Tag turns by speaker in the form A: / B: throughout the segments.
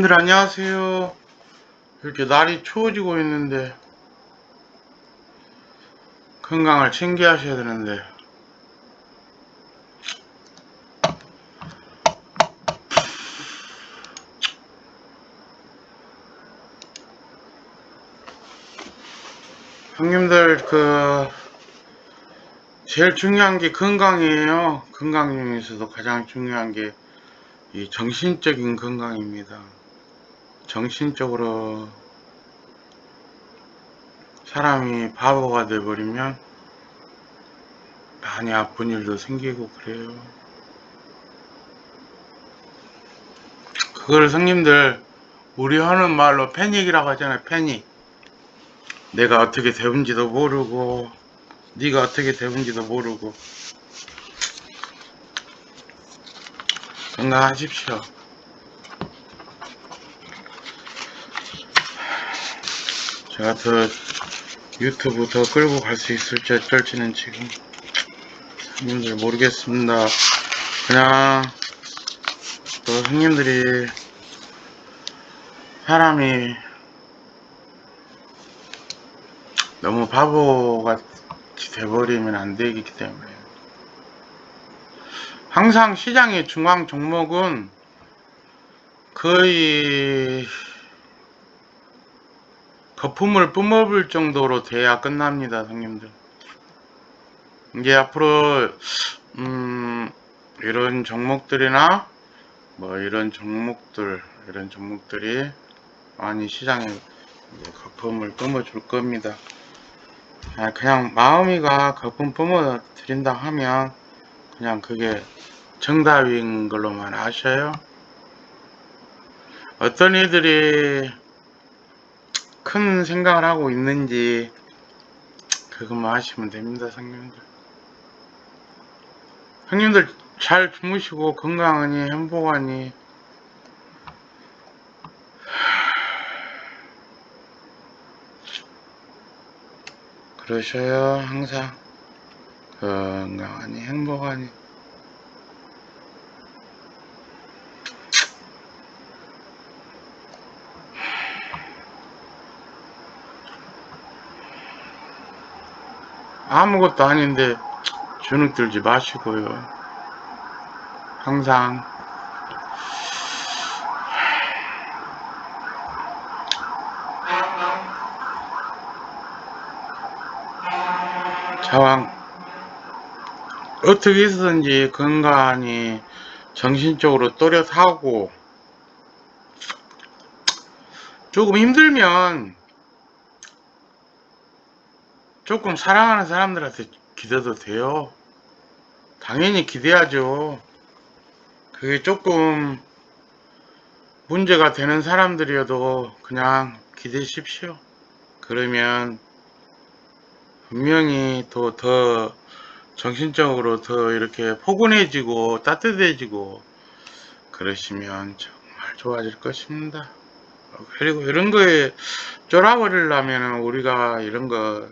A: 형님들 안녕하세요. 이렇게 날이 추워지고 있는데 건강을 챙겨 하셔야 되는데 형님들 그 제일 중요한 게 건강이에요. 건강 중에서도 가장 중요한 게 이 정신적인 건강입니다. 정신적으로 사람이 바보가 돼버리면 많이 아픈 일도 생기고 그래요. 그걸 성님들 우리 하는 말로 패닉이라고 하잖아요. 패닉. 내가 어떻게 되는지도 모르고 네가 어떻게 되는지도 모르고 건강하십시오. 제가 더 유튜브 더 끌고 갈 수 있을지 어쩔지는 지금 형님들 모르겠습니다. 그냥 또 형님들이 사람이 너무 바보같이 돼버리면 안 되기 때문에 항상 시장의 중앙 종목은 거의 거품을 뿜어볼 정도로 돼야 끝납니다, 형님들. 이제 앞으로 음, 이런 종목들이나 뭐 이런 종목들 이런 종목들이 많이 시장에 거품을 뿜어줄 겁니다. 아, 그냥 마음이가 거품 뿜어 드린다 하면 그냥 그게 정답인 걸로만 아셔요. 어떤 이들이 큰 생각을 하고 있는지 그것만 하시면 됩니다, 성님들. 형님들 잘 주무시고 건강하니 행복하니 그러셔요 항상 건강하니 행복하니 아무것도 아닌데 주눅 들지 마시고요. 항상. 자왕 어떻게 해서든지 건강히 정신적으로 또렷하고 조금 힘들면 조금 사랑하는 사람들한테 기대도 돼요. 당연히 기대하죠. 그게 조금 문제가 되는 사람들이어도 그냥 기대십시오. 그러면 분명히 또 더 정신적으로 더 이렇게 포근해지고 따뜻해지고 그러시면 정말 좋아질 것입니다. 그리고 이런 거에 쫄아버리려면 우리가 이런 거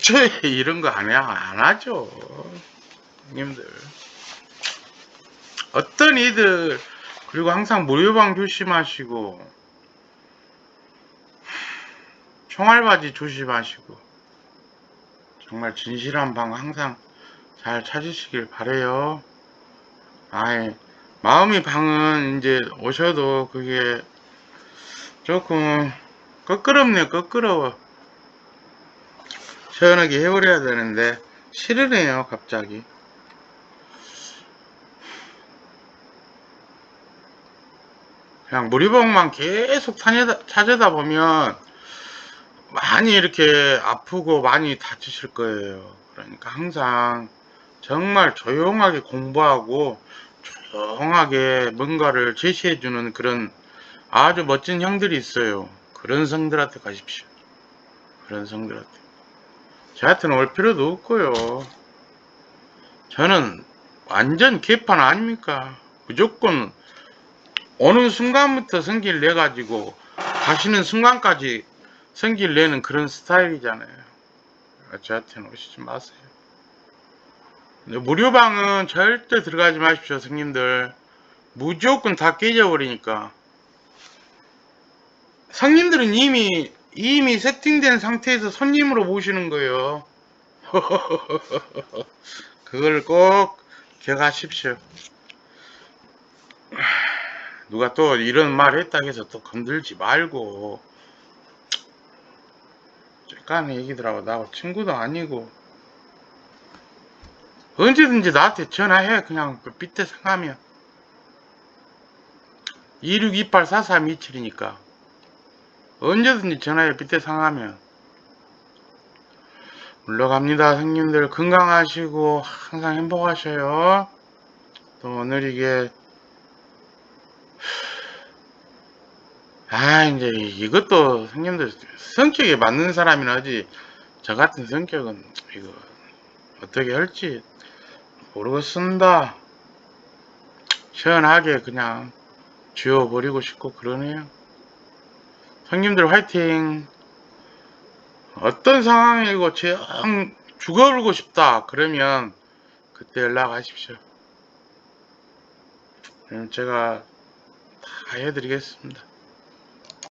A: 애초에 이런 거안 해, 안 하죠. 님들. 어떤 이들, 그리고 항상 무료방 조심하시고, 총알바지 조심하시고, 정말 진실한 방 항상 잘 찾으시길 바래요. 아이, 마음이 방은 이제 오셔도 그게 조금 껄끄럽네요, 껄끄러워. 시원하게 해버려야 되는데 싫으네요 갑자기. 그냥 무리봉만 계속 찾아다, 찾아다 보면 많이 이렇게 아프고 많이 다치실 거예요. 그러니까 항상 정말 조용하게 공부하고 조용하게 뭔가를 제시해 주는 그런 아주 멋진 형들이 있어요. 그런 성들한테 가십시오. 그런 성들한테 저한테는 올 필요도 없고요. 저는 완전 개판 아닙니까? 무조건 어느 순간부터 성기를 내가지고 가시는 순간까지 성기를 내는 그런 스타일이잖아요. 저한테는 오시지 마세요. 무료방은 절대 들어가지 마십시오, 성님들. 무조건 다 깨져버리니까. 성님들은 이미, 이미 세팅된 상태에서 손님으로 모시는 거예요. 그걸 꼭 기억하십시오. 누가 또 이런 말 했다고 해서 또 건들지 말고. 쬐까는 얘기들하고 나하고 친구도 아니고. 언제든지 나한테 전화해. 그냥 그 밑에 상하면. 2628-4327이니까. 언제든지 전화해. 밑에 상하면. 물러갑니다. 형님들 건강하시고 항상 행복하셔요. 또 오늘 이게 아 이제 이것도 형님들 성격에 맞는 사람이나 하지 저 같은 성격은 이거 어떻게 할지 모르겠습니다. 시원하게 그냥 지워버리고 싶고 그러네요. 형님들 화이팅! 어떤 상황이고 정 죽어버리고 싶다 그러면 그때 연락하십시오. 제가 다 해드리겠습니다.